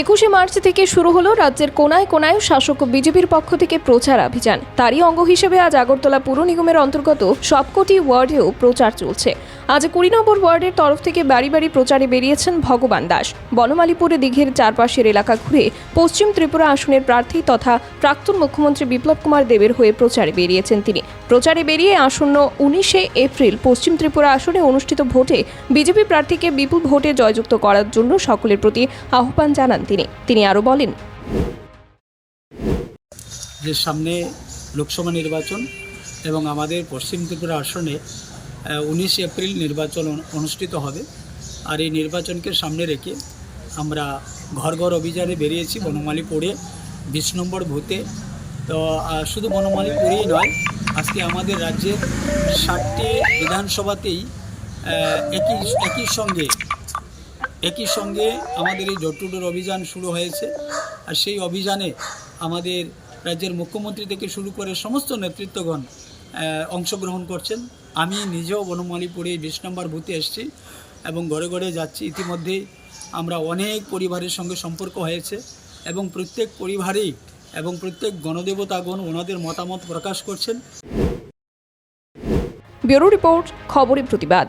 একুশে মার্চ থেকে শুরু হলো রাজ্যের কোনায় কোনায় শাসক বিজেপির পক্ষ থেকে প্রচার অভিযান। তারই অঙ্গ হিসেবে আজ আগরতলা পুর নিগমের অন্তর্গত সবকটি ওয়ার্ডেও প্রচার চলছে। আজ কুড়ি নম্বর ওয়ার্ডের তরফ থেকে বাড়ি বাড়ি প্রচারে বেরিয়েছেন ভগবান দাস। বনমালীপুরে দিঘির চারপাশের এলাকা ঘুরে পশ্চিম ত্রিপুরা আসনের প্রার্থী তথা প্রাক্তন মুখ্যমন্ত্রী বিপ্লব কুমার দেবের হয়ে প্রচারে বেরিয়েছেন তিনি। প্রচারে বেরিয়ে আসন্ন উনিশে এপ্রিল পশ্চিম ত্রিপুরা আসনে অনুষ্ঠিত ভোটে বিজেপি প্রার্থীকে বিপুল ভোটে জয়যুক্ত করার জন্য সকলের প্রতি আহ্বান জানান তিনি। তিনি আরও বলেন, যে সামনে লোকসভা নির্বাচন এবং আমাদের পশ্চিম ত্রিপুরা আসনে উনিশ এপ্রিল নির্বাচন অনুষ্ঠিত হবে। আর এই নির্বাচনকে সামনে রেখে আমরা ঘর ঘর অভিযানে বেরিয়েছি বনমালীপুরে, বিশ নম্বর ভূতে তো শুধু বনমালীপুরেই নয়, আজকে আমাদের রাজ্যের ষাটটি বিধানসভাতেই একই একই সঙ্গে একই সঙ্গে আমাদের এই ডোর অভিযান শুরু হয়েছে। আর সেই অভিযানে আমাদের রাজ্যের মুখ্যমন্ত্রী থেকে শুরু করে সমস্ত নেতৃত্বগণ অংশগ্রহণ করছেন। আমি নিজেও বনমালীপুরে বিশ নম্বর বুথে এসেছি এবং ঘরে ঘরে যাচ্ছি। ইতিমধ্যেই আমরা অনেক পরিবারের সঙ্গে সম্পর্ক হয়েছে এবং প্রত্যেক পরিবারেই এবং প্রত্যেক গণদেবতাগণ ওনাদের মতামত প্রকাশ করছেন। ব্যুরো রিপোর্ট, খবরের প্রতিবাদ।